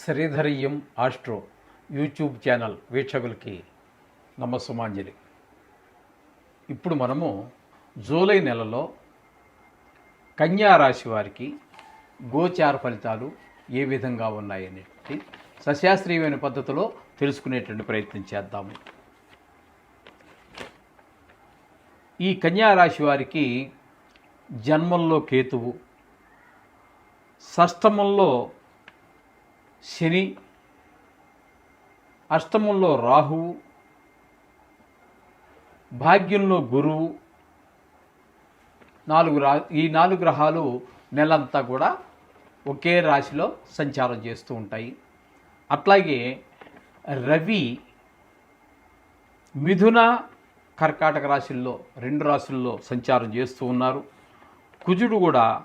శ్రీధరియం astro YouTube channel వీక్షకులకి నమస్సుమాంజలి. ఇప్పుడు మనము జూలై నెలలో కన్యా రాశి వారికి గోచార ఫలితాలు ఏ విధంగా ఉన్నాయనేది సశాస్త్రీయమైన పద్ధతిలో తెలుసుకునేటువంటి ప్రయత్నం చేద్దాము. ఈ కన్యా రాశి వారికి జన్మంలో కేతువు షష్టమంలో శని అష్టమంలో రాహువు భాగ్యంలో గురువు నాలుగు రా ఈ నాలుగు గ్రహాలు నెలంతా కూడా ఒకే రాశిలో సంచారం చేస్తూ ఉంటాయి. అట్లాగే రవి మిథున కర్కాటక రాశుల్లో రెండు రాశుల్లో సంచారం చేస్తూ ఉన్నారు. కుజుడు కూడా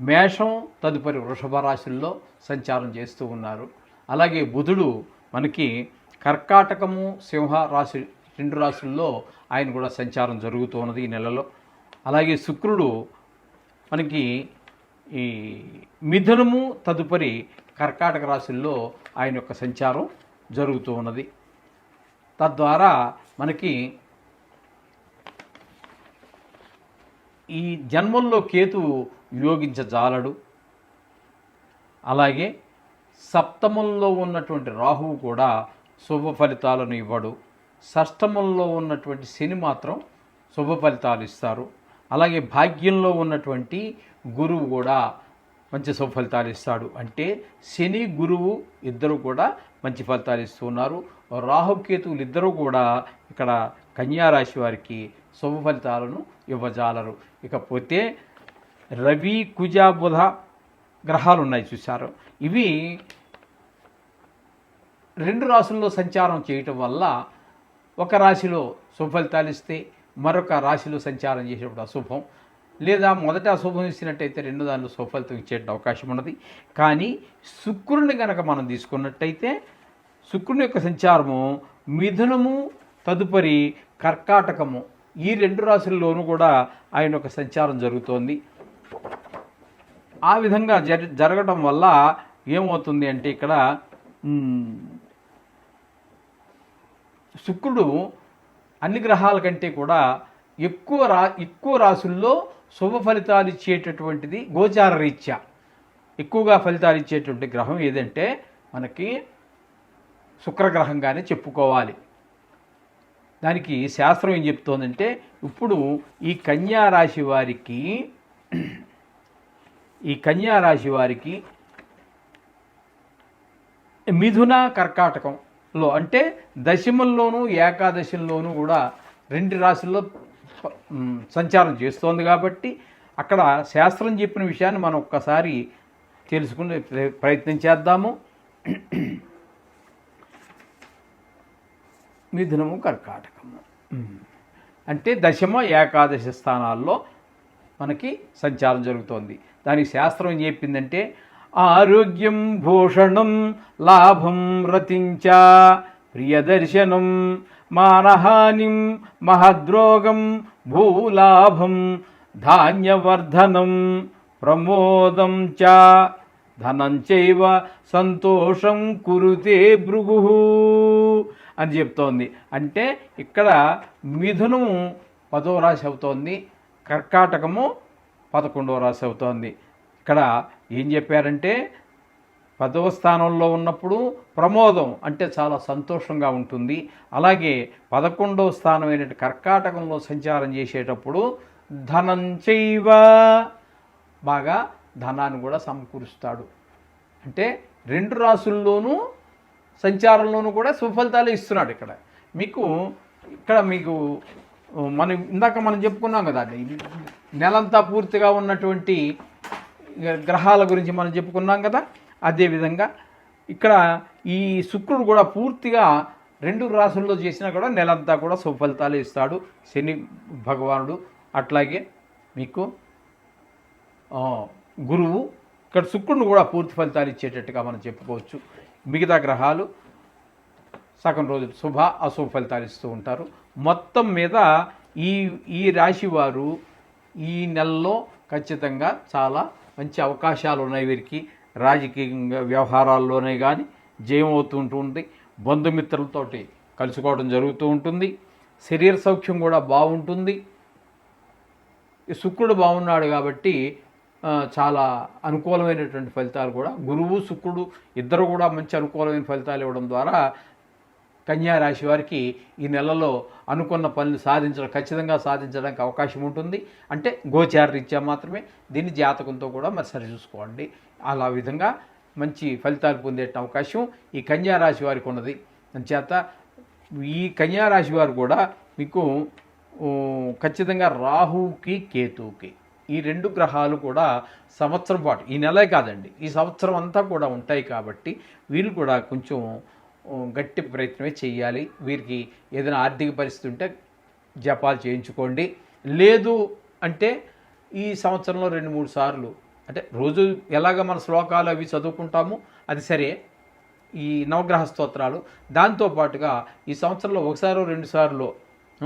మేషం తదుపరి వృషభ రాశుల్లో సంచారం చేస్తూ ఉన్నారు. అలాగే బుధుడు మనకి కర్కాటకము సింహ రాశి రెండు రాశుల్లో ఆయన కూడా సంచారం జరుగుతూ ఉన్నది ఈ నెలలో. అలాగే శుక్రుడు మనకి ఈ మిథునము తదుపరి కర్కాటక రాశుల్లో ఆయన యొక్క సంచారం జరుగుతూ ఉన్నది. తద్వారా మనకి ఈ జన్మంలో కేతువు యోగించజాలడు అలాగే సప్తమంలో ఉన్నటువంటి రాహువు కూడా శుభ ఫలితాలను ఇవ్వడు. షష్టమంలో ఉన్నటువంటి శని మాత్రం శుభ ఫలితాలు ఇస్తారు. అలాగే భాగ్యంలో ఉన్నటువంటి గురువు కూడా మంచి శుభ ఫలితాలు ఇస్తాడు. అంటే శని గురువు ఇద్దరు కూడా మంచి ఫలితాలు ఇస్తున్నారు రాహుకేతువులు ఇద్దరూ కూడా ఇక్కడ కన్యారాశి వారికి శుభ ఫలితాలను ఇవ్వజాలరు. ఇకపోతే రవి కుజ బుధ గ్రహాలు ఉన్నాయి చూశారు. ఇవి రెండు రాశుల్లో సంచారం చేయటం వల్ల ఒక రాశిలో సుఫలితాలు ఇస్తే మరొక రాశిలో సంచారం చేసేటప్పుడు అశుభం. లేదా మొదట అశుభం ఇచ్చినట్టయితే రెండు దానిలో సుఫలితం ఇచ్చే అవకాశం ఉన్నది. కానీ శుక్రుని కనుక మనం తీసుకున్నట్టయితే శుక్రుని యొక్క సంచారము మిథునము తదుపరి కర్కాటకము. ఈ రెండు రాశుల్లోనూ కూడా ఆయన యొక్క సంచారం జరుగుతోంది. ఆ విధంగా జర జరగడం వల్ల ఏమవుతుంది అంటే ఇక్కడ శుక్రుడు అన్ని గ్రహాల కంటే కూడా ఎక్కువ రా ఎక్కువ రాసుల్లో శుభ ఫలితాలు ఇచ్చేటటువంటిది గోచార రీత్యా. ఎక్కువగా ఫలితాలు ఇచ్చేటువంటి గ్రహం ఏదంటే మనకి శుక్రగ్రహంగానే చెప్పుకోవాలి. దానికి శాస్త్రం ఏం చెప్తోందంటే ఇప్పుడు ఈ కన్యా రాశి వారికి ఈ కన్యా రాశి వారికి మిథున కర్కాటకంలో అంటే దశమంలోనూ ఏకాదశంలోనూ కూడా రెండు రాశుల్లో సంచారం చేస్తోంది కాబట్టి అక్కడ శాస్త్రం చెప్పిన విషయాన్ని మనం ఒక్కసారి తెలుసుకునే ప్ర- ప్రయత్నం చేద్దాము. మిథునము కర్కాటకము. అంటే దశమ ఏకాదశి స్థానాల్లో మనకి సంచారం జరుగుతోంది. దానికి శాస్త్రం ఏం చెప్పిందంటే ఆరోగ్యం భూషణం లాభం రతించ ప్రియదర్శనం మానహానిం మహద్రోగం భూలాభం ధాన్యవర్ధనం ప్రమోదం చ ధనంచైవ సంతోషం కురుతే భృగు అని చెప్తోంది. అంటే ఇక్కడ మిథునం పదో రాశి అవుతోంది. కర్కాటకము పదకొండవ రాశి అవుతోంది. ఇక్కడ ఏం చెప్పారంటే పదవ స్థానంలో ఉన్నప్పుడు ప్రమోదం అంటే చాలా సంతోషంగా ఉంటుంది. అలాగే పదకొండవ స్థానమైన కర్కాటకంలో సంచారం చేసేటప్పుడు ధనం చైవ బాగా ధనాన్ని కూడా సమకూరుస్తాడు. అంటే రెండు రాసుల్లోనూ సంచారంలోనూ కూడా సుఫలితాలు ఇస్తున్నాడు ఇక్కడ. మీకు ఇక్కడ మీకు మనం ఇందాక మనం చెప్పుకున్నాం కదా ఇది నెలంతా పూర్తిగా ఉన్నటువంటి గ్రహాల గురించి మనం చెప్పుకున్నాం కదా అదేవిధంగా ఇక్కడ ఈ శుక్రుడు కూడా పూర్తిగా రెండు రాసుల్లో చేసినా కూడా నెలంతా కూడా సుఫలితాలు ఇస్తాడు. శని భగవానుడు అట్లాగే మీకు గురువు ఇక్కడ శుక్రుడు కూడా పూర్తి ఫలితాలు ఇచ్చేటట్టుగా మనం చెప్పుకోవచ్చు. మిగతా గ్రహాలు సగం రోజులు శుభ అశుభ ఫలితాలు ఇస్తూ ఉంటారు. మొత్తం మీద ఈ ఈ రాశి వారు ఈ నెలలో ఖచ్చితంగా చాలా మంచి అవకాశాలు ఉన్నాయి వీరికి. రాజకీయంగా వ్యవహారాల్లోనే కానీ జయం అవుతూ ఉంటుంది బంధుమిత్రులతోటి కలుసుకోవడం జరుగుతూ ఉంటుంది. శరీర సౌఖ్యం కూడా బాగుంటుంది. శుక్రుడు బాగున్నాడు కాబట్టి చాలా అనుకూలమైనటువంటి ఫలితాలు కూడా గురువు శుక్రుడు ఇద్దరు కూడా మంచి అనుకూలమైన ఫలితాలు ఇవ్వడం ద్వారా కన్యారాశి వారికి ఈ నెలలో అనుకున్న పనులు సాధించడం ఖచ్చితంగా సాధించడానికి అవకాశం ఉంటుంది. అంటే గోచార రీత్యా మాత్రమే. దీన్ని జాతకంతో కూడా మరి సరి చూసుకోండి. అలా విధంగా మంచి ఫలితాలు పొందే అవకాశం ఈ కన్యా రాశి వారికి ఉన్నది. అంచేత ఈ కన్యారాశి వారు కూడా మీకు ఖచ్చితంగా రాహుకి కేతువుకి ఈ రెండు గ్రహాలు కూడా సంవత్సరం పాటు ఈ నెలే కాదండి ఈ సంవత్సరం అంతా కూడా ఉంటాయి కాబట్టి వీళ్ళు కూడా కొంచెం గట్టి ప్రయత్నమే చేయాలి వీరికి ఏదైనా ఆర్థిక పరిస్థితి ఉంటే జపాలు చేయించుకోండి. లేదు అంటే ఈ సంవత్సరంలో రెండు మూడు సార్లు. అంటే రోజు ఎలాగ మన శ్లోకాలు అవి చదువుకుంటామో అది సరే. ఈ నవగ్రహ స్తోత్రాలు. దాంతోపాటుగా ఈ సంవత్సరంలో ఒకసారో రెండు సార్లు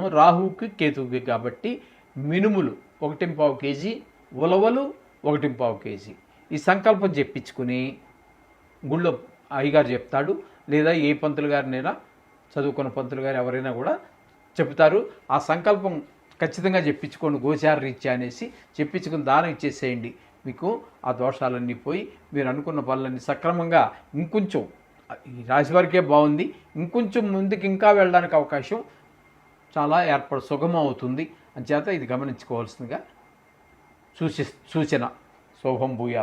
రాహుకి కేతువుకి కాబట్టి మినుములు ఒకటి పావు కేజీ ఉలవలు ఒకటి పావు కేజీ. ఈ సంకల్పం చెప్పించుకుని గుళ్ళో అయ్యగారు చెప్తాడు లేదా ఏ పంతులు గారినైనా చదువుకున్న పంతులు గారు ఎవరైనా కూడా చెప్తారు ఆ సంకల్పం ఖచ్చితంగా చెప్పించుకోండి గోచార రీత్యా అనేసి. చెప్పించుకుని దానం ఇచ్చేసేయండి. మీకు ఆ దోషాలన్నీ పోయి మీరు అనుకున్న పనులన్నీ సక్రమంగా ఇంకొంచెం ఈ రాశి వారికే బాగుంది. ఇంకొంచెం ముందుకు ఇంకా వెళ్ళడానికి అవకాశం చాలా ఏర్పడు సుగమం అవుతుంది. అంచేత ఇది గమనించుకోవాల్సిందిగా సూచి సూచన. శోభం భూయాత్.